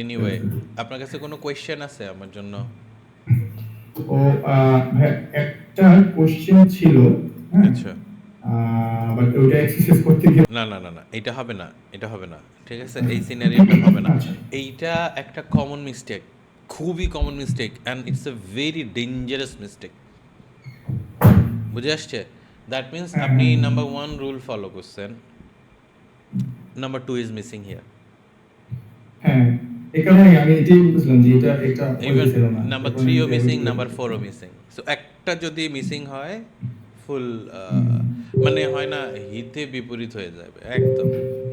Anyway আপনার কাছে কোনো কোয়েশ্চেন আছে আমার জন্য? ও একটা কোশ্চেন ছিল হ্যাঁ? আচ্ছা। বাট ওটা এক্সারসাইজ করতে গিয়ে না না না না এটা হবে না এটা হবে না ঠিক আছে? এই সিনারিওটা হবে না। আচ্ছা। এইটা একটা কমন মিস্টেক খুবই common mistake and it's a very dangerous mistake বুঝে আসছে? দ্যাট মিনস আপনি নাম্বার ওয়ান রুল ফলো করছেন। Number two is missing here হ্যাঁ। এই কারণে আমি এটাই বলছিলাম যে এটা এটা ইভেন হয়েছিল না নাম্বার থ্রিও মিসিং নাম্বার ফোরও মিসিং সো একটা যদি মিসিং হয় ফুল মানে হয় না হিতে বিপরীত হয়ে যাবে একদম।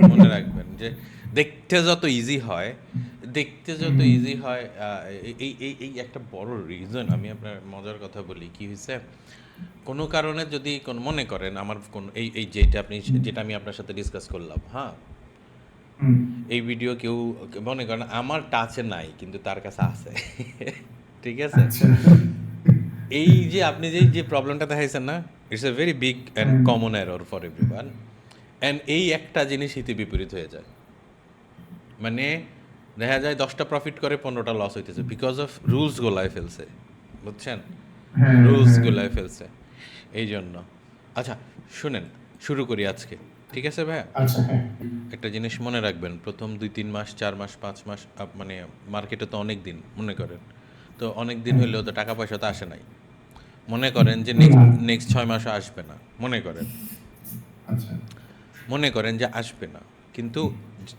মনে রাখবেন যে দেখতে যত ইজি হয় দেখতে যত ইজি হয় এই- এই এই একটা বড় রিজন আমি আপনার মজার কথা বলি কি হয়েছে কোনো কারণে যদি কোন মনে করেন আমার কোন এই এই যেটা আপনি যেটা আমি আপনার সাথে ডিসকাস করলাম হ্যাঁ? এই ভিডিও কেউ মনে করেন আমার টাচে নাই কিন্তু তার কাছে আছে। ঠিক আছে? আচ্ছা। এই যে আপনি যে যে প্রবলেমটা দেখাইছেন না it's a very big and common error for everyone and এই একটা জিনিস হিতে বিপরীত হয়ে যায়। মানে দেখা যায় দশটা প্রফিট করে পনেরোটা লস হইতেছে বিকজ অফ রুলস গোলায় ফেলছে। বুঝছেন? হ্যাঁ, রুলস হ্যাঁ। গোলায় ফেলছে। এই জন্য আচ্ছা শুনেন শুরু করি আজকে। ঠিক আছে ভাইয়া? আচ্ছা হ্যাঁ। একটা জিনিস মনে রাখবেন প্রথম দুই তিন মাস চার মাস পাঁচ মাস মানে মার্কেটে তো অনেক দিন মনে করেন। তো অনেক দিন হলেও তো টাকা পয়সা তো আসে নাই। মনে করেন যে নেক্সট নেক্সট ছয় মাসও আসবে না মনে করেন। আচ্ছা। মনে করেন যে আসবে না। কিন্তু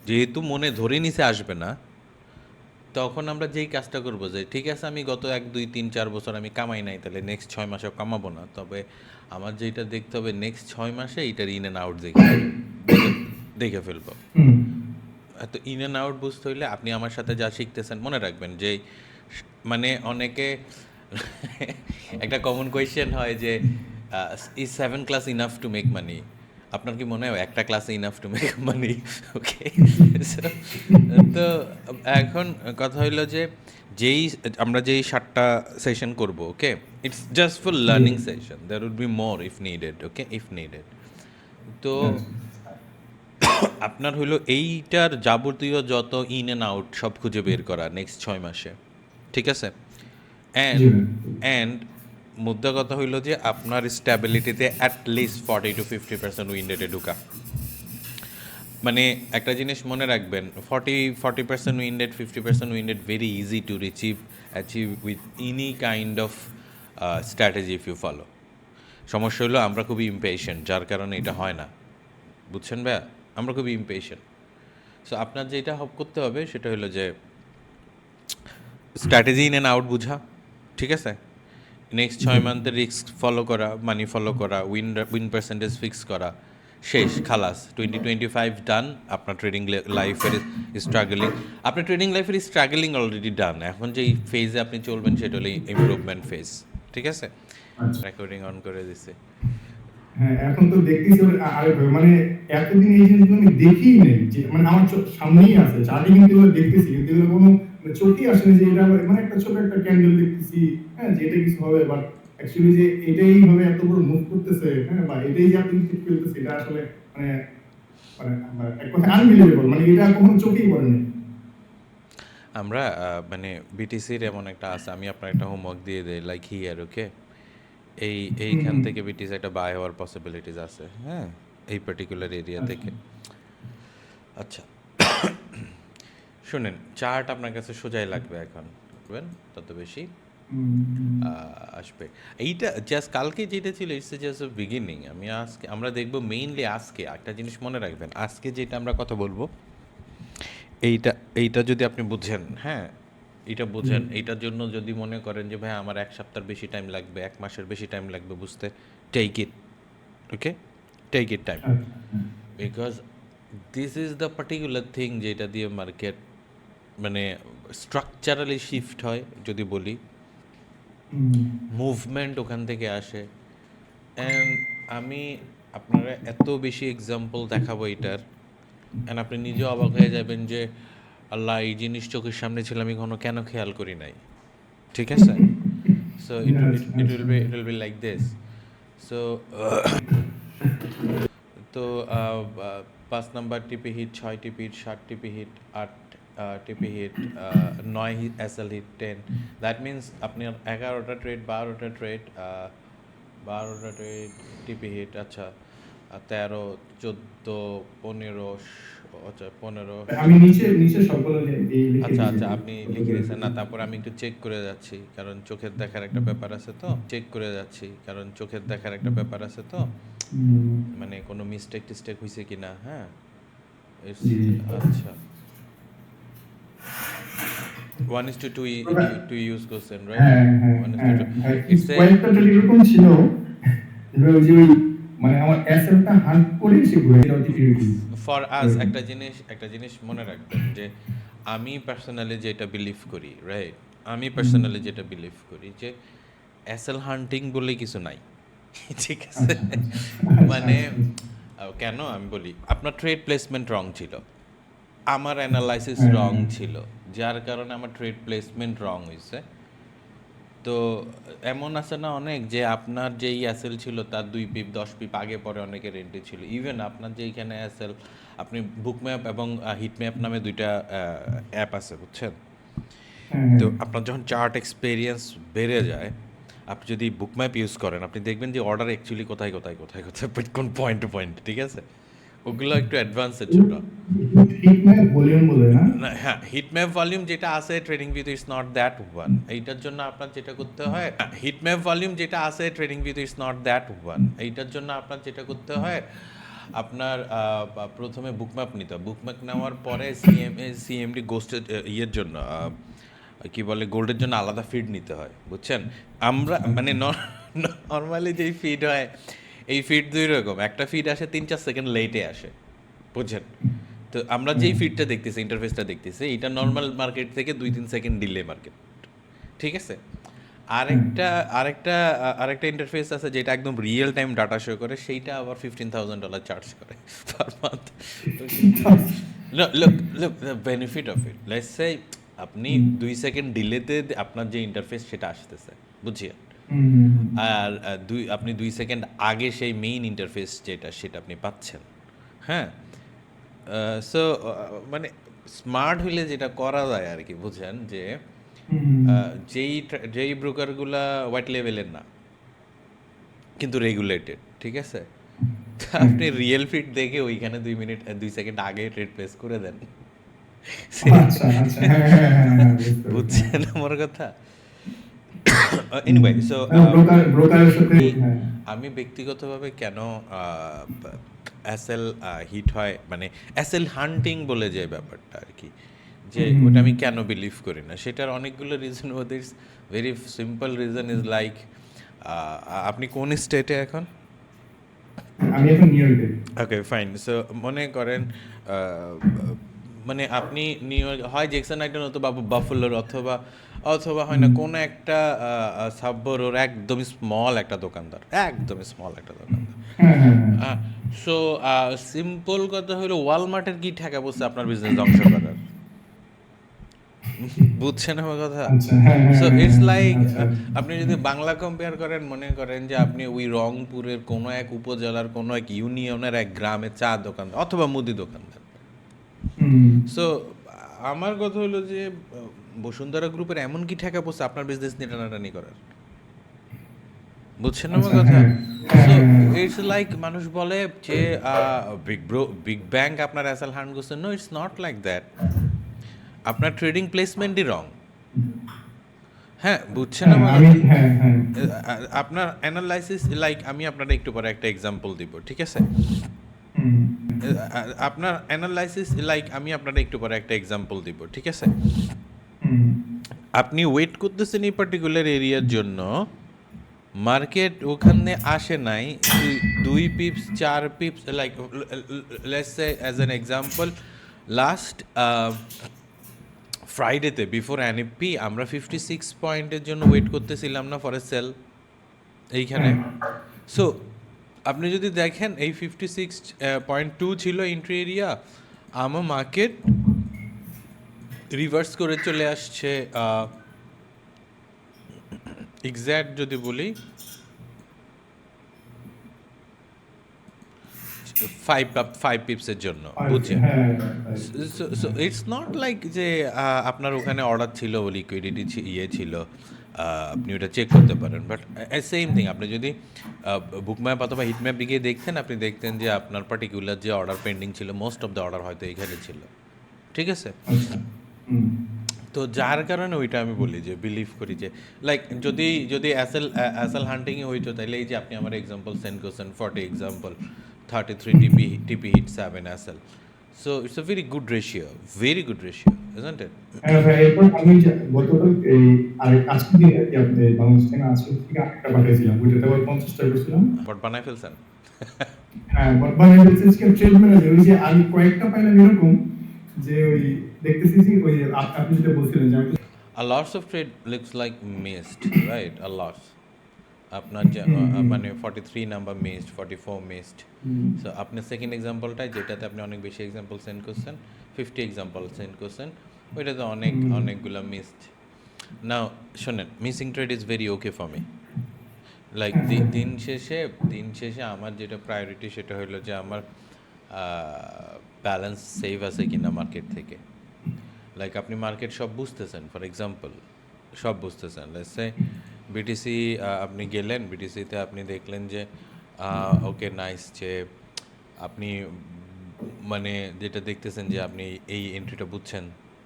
যেহেতু মনে ধরে নিছে আসবে না তখন আমরা যেই কাজটা করব যে ঠিক আছে আমি গত এক দুই তিন চার বছর আমি কামাই নাই তাহলে নেক্সট ছয় মাসেও কামাবো না। তবে আমার যেটা দেখতে হবে নেক্সট ছয় মাসে এইটার ইন অ্যান্ড আউট দেখে- দেখে ফেলব। তো ইন অ্যান্ড আউট বুঝতে হইলে আপনি আমার সাথে যা শিখতেছেন মনে রাখবেন যে মানে অনেকে একটা কমন কোয়েশ্চেন হয় যে is seven class enough to make money আপনার কি মনে হয় একটা ক্লাসে enough to make money okay তো এখন কথা হইল যে যেই আমরা যেই সাতটা সেশন করব okay it's just for learning session there would be more if needed okay if needed তো আপনার হলো এইটার যাবতীয় যত ইন অ্যান্ড আউট সব খুঁজে বের করা নেক্সট ছয় মাসে ঠিক আছে? অ্যান্ড অ্যান্ড মুদ্রা কথা হইল যে আপনার স্ট্যাবিলিটিতে at least forty to fifty percent উইন্ডেটে ঢুকা। মানে একটা জিনিস মনে রাখবেন forty forty percent win rate fifty percent win rate very easy to receive achieve with any kind of strategy if you follow সমস্যা হলো আমরা খুবই ইম্পেশেন্ট যার কারণে এটা হয় না। বুঝছেন ভাইয়া? আমরা খুবই ইম্পেশেন্ট সো আপনার যেটা হব করতে হবে সেটা হলো যে স্ট্র্যাটেজি ইন অ্যান্ড আউট বুঝা, ঠিক আছে? নেক্সট ছয় মান্থের রিস্ক ফলো করা মানি ফলো করা উইন উইন পার্সেন্টেজ ফিক্স করা শেষ খালাস। টোয়েন্টি টোয়েন্টি ফাইভ ডান আপনার ট্রেডিং লাইফের স্ট্রাগলিং আপনার ট্রেডিং লাইফের স্ট্রাগলিং অলরেডি ডান এখন যেই ফেজে আপনি চলবেন সেটা হলো ইমপ্রুভমেন্ট ফেজ ঠিক আছে? আচ্ছা। রেকর্ডিং অন করে দিছে। হ্যাঁ এখন তো দেখতেছি আরে মানে এতদিন এই জিনিসগুলো আমি দেখিই নেই। যে মানে আমার সামনেই আছে। চার্টে কিন্তু দেখতেছি। কিন্তু কোনো মানে চোখেই আসে যে এটা মানে একটা ছোট একটা ক্যান্ডেল দেখতেছি। হ্যাঁ যে এটা কিছু হবে বাট অ্যাকচুয়ালি যে এটাই ভাবে এত বড় মুভ করতেছে হ্যাঁ বা এটাই যে ফেলতেছে এটা আসলে মানে মানে মানে এক কথা আনবিলিভেবল মানে এটা কখনো চোখেই পড়েনি আমরা মানে বিটিসির এমন একটা আছে আমি আপনার একটা হোমওয়ার্ক দিয়ে দেই লাইক হিয়ার ওকে এই এইখান থেকে বিটিসি একটা বাই হওয়ার পসিবিলিটিস আছে হ্যাঁ এই পার্টিকুলার এরিয়া থেকে। আচ্ছা শুনেন চার্ট আপনার কাছে সোজাই লাগবে এখন বুঝবেন তত বেশি। আসবে। এইটা জাস্ট কালকে যেটা ছিল ইটস জাস্ট বিগিনিং আমি আজকে আমরা দেখব মেইনলি আজকে। একটা জিনিস মনে রাখবেন আজকে যেটা আমরা কথা বলব এইটা এইটা যদি আপনি বুঝেন হ্যাঁ এটা বুঝেন এইটার জন্য যদি মনে করেন যে ভাই আমার এক সপ্তাহ বেশি টাইম লাগবে এক মাসের বেশি টাইম লাগবে বুঝতে take it okay take it time because this is the particular thing যেটা দিয়ে মার্কেট মানে স্ট্রাকচারালি শিফট হয় যদি বলি। মুভমেন্ট ওখান থেকে আসে। অ্যান্ড আমি আপনারা এত বেশি এক্সাম্পল দেখাবো এটার। অ্যান্ড আপনি নিজেও অবাক হয়ে যাবেন যে, আল্লাহ, এই জিনিস চোখের সামনে ছিল, আমি কোনো কেন খেয়াল করি নাই। ঠিক আছে? So it it will be it will be like this so তো পাঁচ নাম্বার টিপি হিট, ছয় টিপি হিট, সাত টিপি হিট, আট টিপি হিট নয় hit S L hit ten that means আপনার এগারোটা ট্রেড বারোটা ট্রেড বারোটা ট্রেড টিপি হিট আচ্ছা তেরো চোদ্দ পনেরো আচ্ছা পনেরো আমি নিচে নিচে সবগুলো লে- এই লিখে আচ্ছা। আচ্ছা আপনি লিখে দিয়েছেন। না তারপর আমি একটু চেক করে যাচ্ছি কারণ চোখের দেখার একটা ব্যাপার আছে তো। চেক করে যাচ্ছি কারণ চোখের দেখার একটা ব্যাপার আছে তো। মানে কোনো মিস্টেক টিস্টেক হয়েছে কিনা হ্যাঁ? It's- জি, জি। আচ্ছা। One is to two two use করছেন রাইট হ্যাঁ হ্যাঁ ওয়ান ইস হ্যাঁ হ্যাঁ, কয়েকটা এরকম ছিল যেটা ওই যে মানে আমার অ্যাসেটটা হান্ট করে সে ফর আস একটা জিনিস একটা জিনিস মনে রাখবেন যে আমি পার্সোনালি যেটা বিলিভ করি রাইট আমি পার্সোনালি যেটা বিলিভ করি যে অ্যাসেল হান্টিং বলে কিছু নাই। ঠিক আছে? মানে কেন আমি বলি আপনার ট্রেড প্লেসমেন্ট রং ছিল। আমার অ্যানালাইসিস রং ছিল। যার কারণে আমার ট্রেড প্লেসমেন্ট রং হয়েছে তো এমন আছে না অনেক যে আপনার যেই অ্যাসেল ছিল তার দুই পিপ দশ পিপ আগে পরে অনেকে রেন্টে ছিল ইভেন আপনার যেইখানে অ্যাসেল আপনি বুক ম্যাপ এবং হিট ম্যাপ নামে দুইটা অ্যাপ আছে বুঝছেন হ্যাঁ, তো আপনার যখন চার্ট এক্সপেরিয়েন্স বেড়ে যায় আপনি যদি বুক ম্যাপ ইউজ করেন আপনি দেখবেন যে অর্ডার অ্যাকচুয়ালি কোথায় কোথায় কোথায় কোথায় কোন পয়েন্ট টু পয়েন্ট ঠিক আছে ওগুলো একটু অ্যাডভান্সের জন্য। ঠিক ভলিউম বলে না না, হ্যাঁ হিটম্যাপ ভলিউম যেটা আছে trading view is not that one এইটার জন্য আপনার যেটা করতে হয় হিটম্যাপ ভলিউম যেটা আছে trading view is not that one এইটার জন্য আপনার যেটা করতে হয় আপনার প্রথমে বুকম্যাপ নিতে হয় বুকম্যাপ নেওয়ার পরে সিএম সিএমডি গোস্টের ইয়ের জন্য কি বলে গোল্ডের জন্য আলাদা ফিড নিতে হয় বুঝছেন? আমরা মানে নর্মালি যেই ফিড হয় এই ফিড দুই রকম। একটা ফিড আসে তিন চার সেকেন্ড লেটে আসে। বুঝছেন? তো আমরা যেই ফিডটা দেখতেছি ইন্টারফেসটা দেখতেছি এটা নর্মাল মার্কেট থেকে দুই তিন সেকেন্ড ডিলে মার্কেট ঠিক আছে? আরেকটা আরেকটা আরেকটা ইন্টারফেস আছে যেটা একদম রিয়েল টাইম ডাটা শো করে সেইটা আবার ফিফটিন থাউজেন্ড ডলার চার্জ করে per month look look the benefit of it let's say আপনি দুই সেকেন্ড ডিলেতে আপনার যে ইন্টারফেস সেটা আসতেছে বুঝিয়ে আর দুই আপনি দুই সেকেন্ড আগে সেই মেইন ইন্টারফেস যেটা সেটা আপনি পাচ্ছেন। হ্যাঁ? সো মানে স্মার্ট হইলে যেটা করা যায় আর কি বুঝেন যে যেই যেই ব্রোকারগুলা হোয়াইট লেভেলের না কিন্তু রেগুলেটেড ঠিক আছে? আপনি রিয়েল ফিট দেখে ওইখানে দুই মিনিট দুই সেকেন্ড আগে ট্রেড প্লেস করে দেন। আচ্ছা আচ্ছা হ্যাঁ হ্যাঁ হ্যাঁ। বুঝছেন আমার কথা? এনিওয়ে সো ব্রোকার ব্রোকারের সাথে হ্যাঁ। আমি ব্যক্তিগতভাবে কেন অ্যাসেল হিট হয় মানে অ্যাসেল হান্টিং বলে যে ব্যাপারটা আর কি যে ওটা আমি কেন বিলিভ করি না? সেটার অনেকগুলো রিজন ওদের very simple reason is like আপনি কোন স্টেটে এখন? আমি এখন নিউ ইয়র্কে ওকে ফাইন সো মনে করেন মানে আপনি নিউ ইয়র্ক হয় জেকসন আইটন অথবা বাফুলোর অথবা অথবা হয় না কোনো একটা সাববরোর একদমই স্মল একটা দোকানদার। একদম স্মল একটা দোকানদার। সো সিম্পল কথা হলো ওয়ালমার্টের কি ঠেকা বসছে আপনার বিজনেস ধ্বংস করার? বুঝছেন আমার কথা? So it's like. আপনি যদি বাংলা কম্পেয়ার করেন মনে করেন যে আপনি ওই রংপুরের কোনো এক উপজেলার কোনো এক ইউনিয়নের এক গ্রামে চা দোকানদার অথবা মুদি দোকানদার। সো আমার কথা হলো যে বসুন্ধরা গ্রুপের এমন কি ঠেকা পড়ছে আপনার বিজনেস নিয়ে টানাটানি করার? বুঝছেন আমার আচ্ছা, কথা? হ্যাঁ, সো হ্যাঁ, হ্যাঁ। ইটস লাইক মানুষ বলে যে বিগ ব্রো বিগ ব্যাংক আপনার অ্যাসাল হ্যান্ড করছে no it's not like that আপনার ট্রেডিং প্লেসমেন্টই রং হ্যাঁ বুঝছেন আমার আপনার অ্যানালাইসিস লাইক আমি আপনার একটু পরে একটা এক্সাম্পল দিব ঠিক আছে? আপনার অ্যানালাইসিস লাইক আমি আপনার একটু পরে একটা এক্সাম্পল দিব ঠিক আছে? আপনি ওয়েট করতেছেন এই পার্টিকুলার এরিয়ার জন্য মার্কেট ওখানে আসে নাই দুই- পিপস চার pips like let's say as an example last ফ্রাইডেতে before NFP আমরা ফিফটি সিক্স পয়েন্টের জন্য ওয়েট করতেছিলাম না ফর এ সেল এইখানে। সো আপনি যদি দেখেন এই ফিফটি সিক্স পয়েন্ট টু ছিল এন্ট্রি এরিয়া আমার মার্কেট রিভার্স করে চলে আসছে এক্স্যাক্ট যদি বলি ফাইভ ফাইভ পিপসের জন্য বুঝছেন? সো ইটস নট লাইক যে আপনার ওখানে অর্ডার ছিল লিকুইডিটি ইয়ে ছিল। আপনি ওটা চেক করতে পারেন। বাট সেম থিং আপনি যদি বুক ম্যাপ অথবা হিট ম্যাপ গিয়ে দেখতেন, আপনি দেখতেন যে আপনার পার্টিকুলার যে অর্ডার পেন্ডিং ছিল মোস্ট অফ দ্য অর্ডার হয়তো এখানে ছিল। ঠিক আছে? তো যার কারণে ওইটা আমি বলি যে বিলিভ করি যে লাইক যদি যদি অ্যাসেল অ্যাসেল হান্টিংয়ে হইতো তাহলে এই যে আপনি আমার এক্সাম্পল সেন্ড করছেন forty example thirty three TP TP hit seven অ্যাসেল so it's a very good ratio very good ratio isn't it হ্যাঁ ভাই এরপর আমি যে গতকাল এই আরেক আজকের দিন আর কি আপনি বাংলাদেশ থেকে আজকে থেকে আরেকটা পাঠিয়েছিলাম ওইটাতে আবার পঞ্চাশ টাকা করছিলাম বাট বানাই ফেলছেন হ্যাঁ মানে বিজনেসকে ট্রেড ম্যানেজার ওই যে আমি কয়েকটা পাইলাম এরকম যে ওই দেখতেছি যে ওই আপ- আপনি যেটা বলছিলেন যে আমি তো- A lots of trade looks like missed, right? A lot. আপনার মানে forty three number missed forty four missed so আপনি সেকেন্ড এক্সাম্পলটা যেটাতে আপনি অনেক বেশি এক্সাম্পল সেন্ড করছেন ফিফটি এক্সাম্পল সেন্ড করছেন ওইটাতে অনেক অনেকগুলো মিসড না শোনেন missing trade is very okay for me like দিন শেষে দিন শেষে আমার যেটা প্রায়োরিটি সেটা হলো যে আমার ব্যালেন্স সেভ আছে কিনা মার্কেট থেকে। লাইক আপনি মার্কেট সব বুঝতেছেন ফর এক্সাম্পল সব বুঝতেছেন। লেটসে বিটিসি আপনি গেলেন বিটিসিতে আপনি দেখলেন যে ওকে নাইস যে আপনি মানে যেটা দেখতেছেন যে আপনি এই এন্ট্রিটা বুঝছেন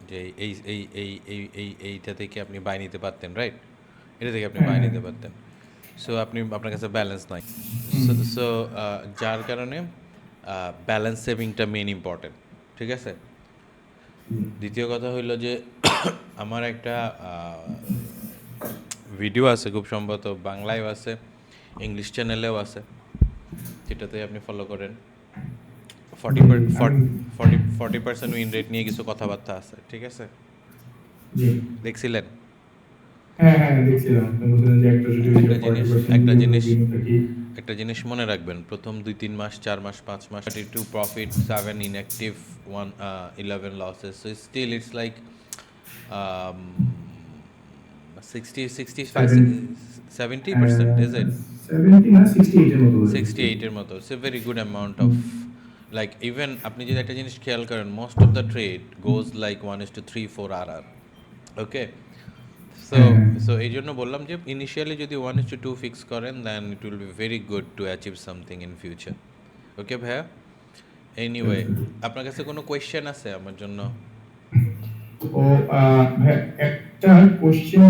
যে এই এই এই এই এই এইটা থেকে আপনি বাই নিতে পারতেন রাইট এটা থেকে আপনি বাই নিতে পারতেন। সো আপনি আপনার কাছে ব্যালেন্স নাই। সো যার কারণে ব্যালেন্স সেভিংটা মেন ইম্পর্টেন্ট ঠিক আছে? দ্বিতীয় কথা হইল যে আমার একটা ভিডিও আছে খুব সম্ভবত বাংলায়ও আছে ইংলিশ চ্যানেলেও আছে যেটাতে আপনি ফলো করেন। Forty forty forty percent win rate নিয়ে কিছু কথাবার্তা আছে ঠিক আছে? দেখছিলেন? হ্যাঁ হ্যাঁ একটা জিনিস একটা জিনিস মনে রাখবেন প্রথম দুই তিন মাস চার মাস পাঁচ মাস thirty two profit seven inactive one eleven losses so still it's like sixty sixty five seventy percent is 70 না 68 এর মতো very good amount of like even আপনি যদি একটা জিনিস খেয়াল করেন most of the trade goes like one is two three four R R okay so. So এই জন্য বললাম যে ইনিশিয়ালি যদি one is to two fix করেন then it will be very good to achieve something in future okay ভাইয়া? Anyway আপনার কাছে কোনো কোয়েশ্চেন আছে আমার জন্য? ও একটা কোশ্চেন